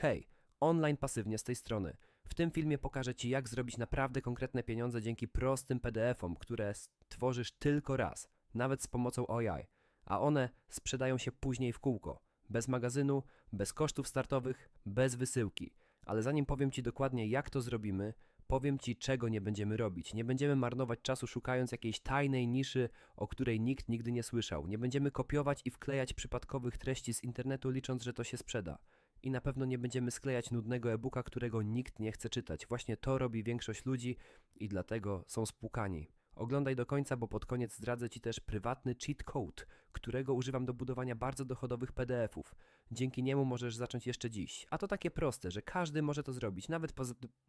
Hej, online pasywnie z tej strony. W tym filmie pokażę Ci, jak zrobić naprawdę konkretne pieniądze dzięki prostym PDF-om, które tworzysz tylko raz, nawet z pomocą AI, a one sprzedają się później w kółko. Bez magazynu, bez kosztów startowych, bez wysyłki. Ale zanim powiem Ci dokładnie, jak to zrobimy, powiem Ci, czego nie będziemy robić. Nie będziemy marnować czasu szukając jakiejś tajnej niszy, o której nikt nigdy nie słyszał. Nie będziemy kopiować i wklejać przypadkowych treści z internetu, licząc, że to się sprzeda. I na pewno nie będziemy sklejać nudnego e-booka, którego nikt nie chce czytać. Właśnie to robi większość ludzi i dlatego są spłukani. Oglądaj do końca, bo pod koniec zdradzę Ci też prywatny cheat code, którego używam do budowania bardzo dochodowych PDF-ów. Dzięki niemu możesz zacząć jeszcze dziś. A to takie proste, że każdy może to zrobić, nawet,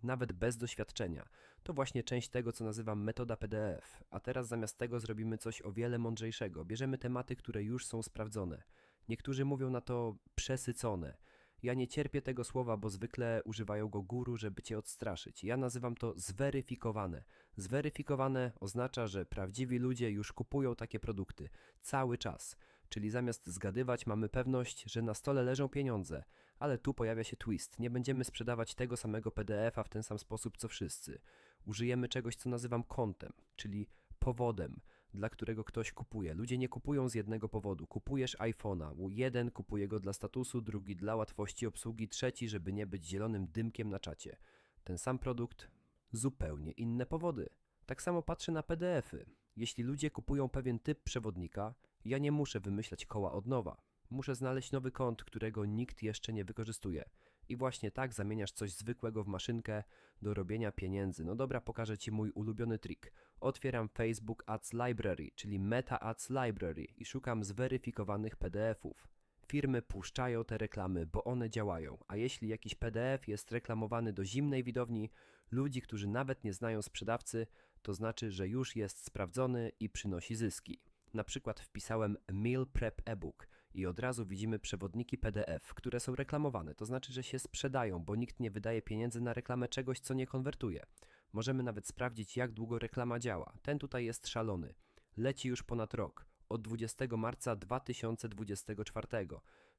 nawet bez doświadczenia. To właśnie część tego, co nazywam metoda PDF. A teraz zamiast tego zrobimy coś o wiele mądrzejszego. Bierzemy tematy, które już są sprawdzone. Niektórzy mówią na to przesycone. Ja nie cierpię tego słowa, bo zwykle używają go guru, żeby cię odstraszyć. Ja nazywam to zweryfikowane. Zweryfikowane oznacza, że prawdziwi ludzie już kupują takie produkty cały czas. Czyli zamiast zgadywać, mamy pewność, że na stole leżą pieniądze. Ale tu pojawia się twist. Nie będziemy sprzedawać tego samego PDF-a w ten sam sposób co wszyscy. Użyjemy czegoś, co nazywam kontem, czyli powodem, dla którego ktoś kupuje. Ludzie nie kupują z jednego powodu. Kupujesz iPhone'a. Jeden kupuje go dla statusu, drugi dla łatwości obsługi, trzeci, żeby nie być zielonym dymkiem na czacie. Ten sam produkt, zupełnie inne powody. Tak samo patrzę na PDF-y. Jeśli ludzie kupują pewien typ przewodnika, ja nie muszę wymyślać koła od nowa. Muszę znaleźć nowy kąt, którego nikt jeszcze nie wykorzystuje. I właśnie tak zamieniasz coś zwykłego w maszynkę do robienia pieniędzy. No dobra, pokażę Ci mój ulubiony trik. Otwieram Facebook Ads Library, czyli Meta Ads Library i szukam zweryfikowanych PDF-ów. Firmy puszczają te reklamy, bo one działają, a jeśli jakiś PDF jest reklamowany do zimnej widowni ludzi, którzy nawet nie znają sprzedawcy, to znaczy, że już jest sprawdzony i przynosi zyski. Na przykład wpisałem Meal Prep e-book i od razu widzimy przewodniki PDF, które są reklamowane. To znaczy, że się sprzedają, bo nikt nie wydaje pieniędzy na reklamę czegoś, co nie konwertuje. Możemy nawet sprawdzić, jak długo reklama działa. Ten tutaj jest szalony. Leci już ponad rok. Od 20 marca 2024.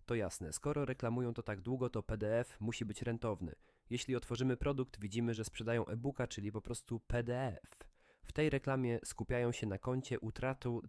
To jasne, skoro reklamują to tak długo, to PDF musi być rentowny. Jeśli otworzymy produkt, widzimy, że sprzedają e-booka, czyli po prostu PDF. W tej reklamie skupiają się na koncie utratu,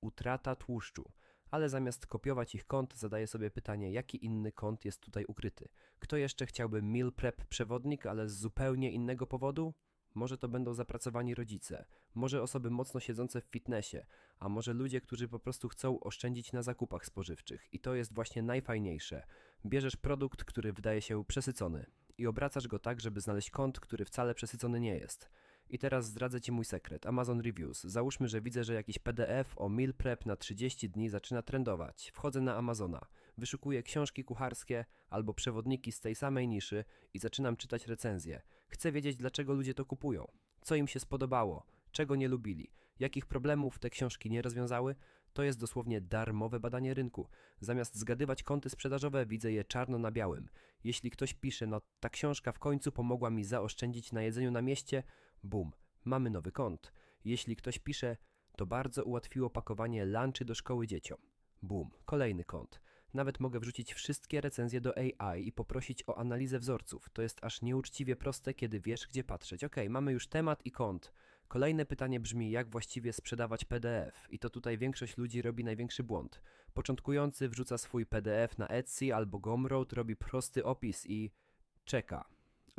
utrata tłuszczu, ale zamiast kopiować ich kont, zadaję sobie pytanie, jaki inny kont jest tutaj ukryty. Kto jeszcze chciałby meal prep przewodnik, ale z zupełnie innego powodu? Może to będą zapracowani rodzice, może osoby mocno siedzące w fitnessie, a może ludzie, którzy po prostu chcą oszczędzić na zakupach spożywczych. I to jest właśnie najfajniejsze. Bierzesz produkt, który wydaje się przesycony i obracasz go tak, żeby znaleźć kąt, który wcale przesycony nie jest. I teraz zdradzę Ci mój sekret. Amazon Reviews. Załóżmy, że widzę, że jakiś PDF o meal prep na 30 dni zaczyna trendować. Wchodzę na Amazona, wyszukuję książki kucharskie albo przewodniki z tej samej niszy i zaczynam czytać recenzje. Chcę wiedzieć, dlaczego ludzie to kupują. Co im się spodobało, czego nie lubili, jakich problemów te książki nie rozwiązały, to jest dosłownie darmowe badanie rynku. Zamiast zgadywać kąty sprzedażowe, widzę je czarno na białym. Jeśli ktoś pisze, no ta książka w końcu pomogła mi zaoszczędzić na jedzeniu na mieście, bum, mamy nowy kąt. Jeśli ktoś pisze, to bardzo ułatwiło pakowanie lunchy do szkoły dzieciom. Bum, kolejny kąt. Nawet mogę wrzucić wszystkie recenzje do AI i poprosić o analizę wzorców. To jest aż nieuczciwie proste, kiedy wiesz, gdzie patrzeć. Ok, mamy już temat i kąt. Kolejne pytanie brzmi, jak właściwie sprzedawać PDF? I to tutaj większość ludzi robi największy błąd. Początkujący wrzuca swój PDF na Etsy albo Gumroad, robi prosty opis i czeka.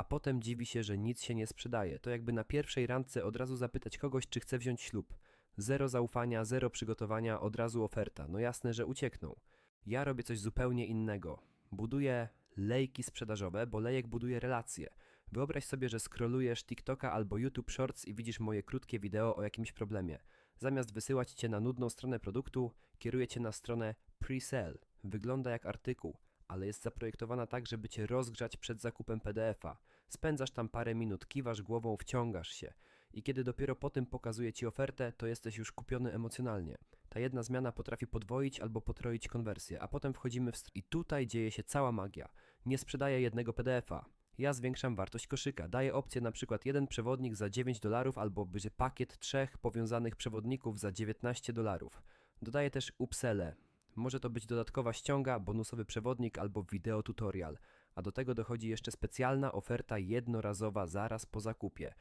A potem dziwi się, że nic się nie sprzedaje. To jakby na pierwszej randce od razu zapytać kogoś, czy chce wziąć ślub. Zero zaufania, zero przygotowania, od razu oferta. No jasne, że uciekną. Ja robię coś zupełnie innego. Buduję lejki sprzedażowe, bo lejek buduje relacje. Wyobraź sobie, że scrollujesz TikToka albo YouTube Shorts i widzisz moje krótkie wideo o jakimś problemie. Zamiast wysyłać cię na nudną stronę produktu, kieruję cię na stronę pre-sell. Wygląda jak artykuł ale jest zaprojektowana tak, żeby cię rozgrzać przed zakupem PDF-a. Spędzasz tam parę minut, kiwasz głową, wciągasz się. I kiedy dopiero po tym pokazuje ci ofertę, to jesteś już kupiony emocjonalnie. Ta jedna zmiana potrafi podwoić albo potroić konwersję, a potem wchodzimy w str- i tutaj dzieje się cała magia. Nie sprzedaję jednego PDF-a. Ja zwiększam wartość koszyka. Daję opcję na przykład jeden przewodnik za 9 dolarów albo pakiet trzech powiązanych przewodników za 19 dolarów. Dodaję też upsele, może to być dodatkowa ściąga, bonusowy przewodnik albo wideo tutorial. A do tego dochodzi jeszcze specjalna oferta jednorazowa zaraz po zakupie.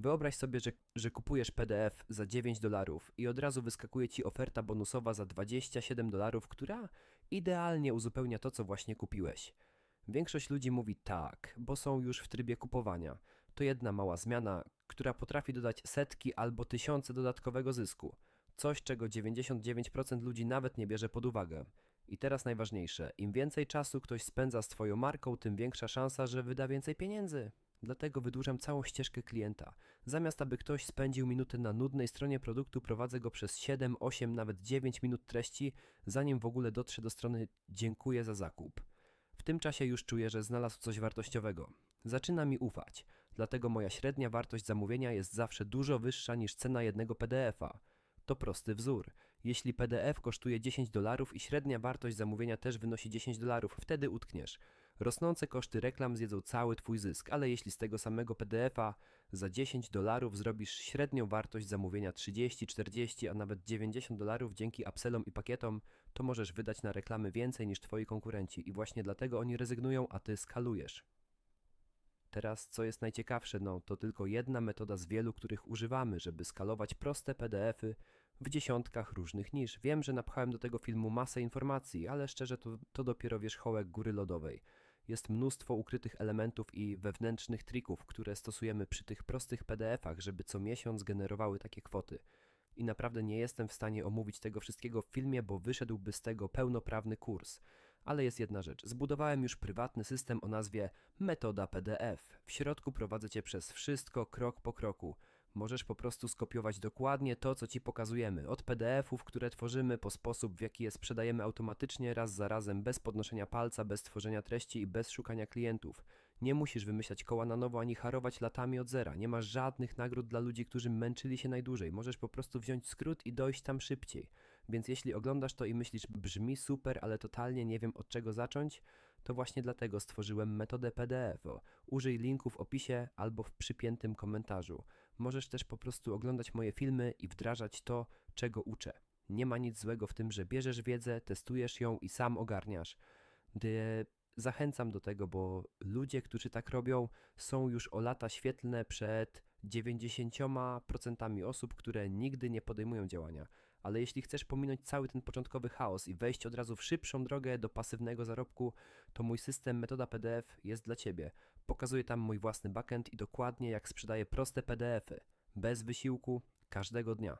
Wyobraź sobie, że, że kupujesz PDF za 9 dolarów i od razu wyskakuje ci oferta bonusowa za 27 dolarów, która idealnie uzupełnia to, co właśnie kupiłeś. Większość ludzi mówi tak, bo są już w trybie kupowania. To jedna mała zmiana, która potrafi dodać setki albo tysiące dodatkowego zysku. Coś, czego 99% ludzi nawet nie bierze pod uwagę. I teraz najważniejsze: im więcej czasu ktoś spędza z Twoją marką, tym większa szansa, że wyda więcej pieniędzy. Dlatego wydłużam całą ścieżkę klienta. Zamiast aby ktoś spędził minutę na nudnej stronie produktu, prowadzę go przez 7, 8, nawet 9 minut treści, zanim w ogóle dotrze do strony dziękuję za zakup. W tym czasie już czuję, że znalazł coś wartościowego. Zaczyna mi ufać, dlatego moja średnia wartość zamówienia jest zawsze dużo wyższa niż cena jednego PDF-a. To prosty wzór. Jeśli PDF kosztuje 10 dolarów i średnia wartość zamówienia też wynosi 10 dolarów, wtedy utkniesz. Rosnące koszty reklam zjedzą cały Twój zysk, ale jeśli z tego samego PDF-a za 10 dolarów zrobisz średnią wartość zamówienia 30, 40, a nawet 90 dolarów dzięki upsellom i pakietom, to możesz wydać na reklamy więcej niż Twoi konkurenci i właśnie dlatego oni rezygnują, a Ty skalujesz. Teraz, co jest najciekawsze, no to tylko jedna metoda z wielu, których używamy, żeby skalować proste PDFy w dziesiątkach różnych nisz. Wiem, że napchałem do tego filmu masę informacji, ale szczerze to, to dopiero wierzchołek góry lodowej. Jest mnóstwo ukrytych elementów i wewnętrznych trików, które stosujemy przy tych prostych PDF-ach, żeby co miesiąc generowały takie kwoty. I naprawdę nie jestem w stanie omówić tego wszystkiego w filmie, bo wyszedłby z tego pełnoprawny kurs. Ale jest jedna rzecz. Zbudowałem już prywatny system o nazwie Metoda PDF. W środku prowadzę cię przez wszystko krok po kroku. Możesz po prostu skopiować dokładnie to, co ci pokazujemy. Od PDF-ów, które tworzymy, po sposób, w jaki je sprzedajemy automatycznie, raz za razem, bez podnoszenia palca, bez tworzenia treści i bez szukania klientów. Nie musisz wymyślać koła na nowo ani harować latami od zera. Nie masz żadnych nagród dla ludzi, którzy męczyli się najdłużej. Możesz po prostu wziąć skrót i dojść tam szybciej. Więc jeśli oglądasz to i myślisz, brzmi super, ale totalnie nie wiem od czego zacząć, to właśnie dlatego stworzyłem metodę PDF. -o. Użyj linku w opisie albo w przypiętym komentarzu. Możesz też po prostu oglądać moje filmy i wdrażać to, czego uczę. Nie ma nic złego w tym, że bierzesz wiedzę, testujesz ją i sam ogarniasz. Zachęcam do tego, bo ludzie, którzy tak robią, są już o lata świetlne przed 90% osób, które nigdy nie podejmują działania. Ale jeśli chcesz pominąć cały ten początkowy chaos i wejść od razu w szybszą drogę do pasywnego zarobku, to mój system metoda PDF jest dla Ciebie. Pokazuję tam mój własny backend i dokładnie jak sprzedaję proste PDFy, bez wysiłku, każdego dnia.